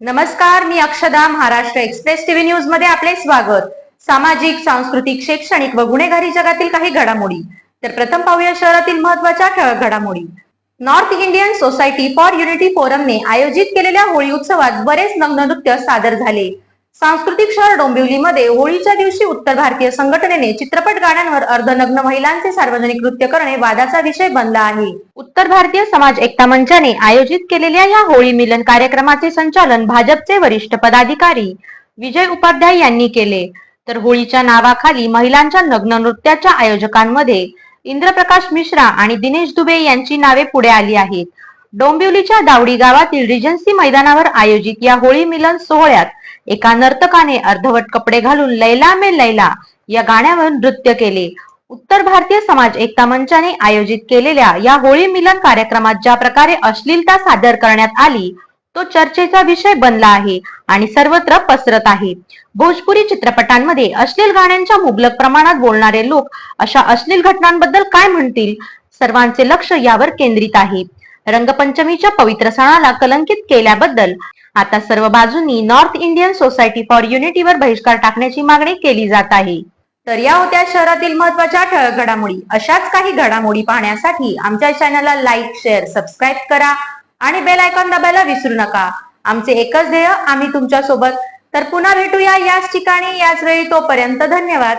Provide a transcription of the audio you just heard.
नमस्कार मी अक्षदा Maharashtra express TV न्यूजमध्ये आपले स्वागत. सामाजिक सांस्कृतिक शैक्षणिक व गुन्हेगारी जगातील काही घडामोडी. तर प्रथम पाहूया शहरातील महत्त्वाच्या ठळक घडामोडी. North Indian society for unity फोरमने आयोजित केलेल्या होळी उत्सवात बरेच नग्ननृत्य सादर झाले. सांस्कृतिक शहर डोंबिवलीमध्ये होळीच्या दिवशी उत्तर भारतीय संघटनेने चित्रपट गाण्यांवर अर्धनग्न महिलांचे सार्वजनिक नृत्य करणे वादाचा विषय बनला आहे. उत्तर भारतीय समाज एकता मंचाने आयोजित केलेल्या या होळी मिलन कार्यक्रमाचे संचालन भाजपचे वरिष्ठ पदाधिकारी विजय उपाध्याय यांनी केले. तर होळीच्या नावाखाली महिलांच्या नग्न नृत्याच्या आयोजकांमध्ये इंद्रप्रकाश मिश्रा आणि दिनेश दुबे यांची नावे पुढे आली आहेत. डोंबिवलीच्या दावडी गावातील रिजन्सी मैदानावर आयोजित या होळी मिलन सोहळ्यात एका नर्तकाने अर्धवट कपडे घालून लैला मे लैला या गाण्यावर नृत्य केले. उत्तर भारतीय समाज एकता मंचाने आयोजित केलेल्या या होळी मिलन कार्यक्रमात ज्या प्रकारे अश्लीलता सादर करण्यात आली तो चर्चेचा विषय बनला आहे आणि सर्वत्र पसरत आहे. भोजपुरी चित्रपटांमध्ये अश्लील गाण्यांच्या मुबलक प्रमाणात बोलणारे लोक अशा अश्लील घटनांबद्दल काय म्हणतील? सर्वांचे लक्ष यावर केंद्रित आहे. रंगपंचमीच्या पवित्र सणाला कलंकित केल्याबद्दल आता सर्व बाजूंनी नॉर्थ इंडियन सोसायटी फॉर युनिटीवर बहिष्कार टाकण्याची मागणी केली जात आहे. तर या होत्या शहरातील महत्त्वाच्या ठळक घडामोडी. अशाच काही घडामोडी पाहण्यासाठी आमच्या चॅनलला लाईक शेअर सबस्क्राईब करा आणि बेल आयकॉन दाबायला विसरू नका. आमचे एकच ध्येय आम्ही तुमच्यासोबत तर पुन्हा भेटूया याच ठिकाणी याच वेळी तोपर्यंत धन्यवाद.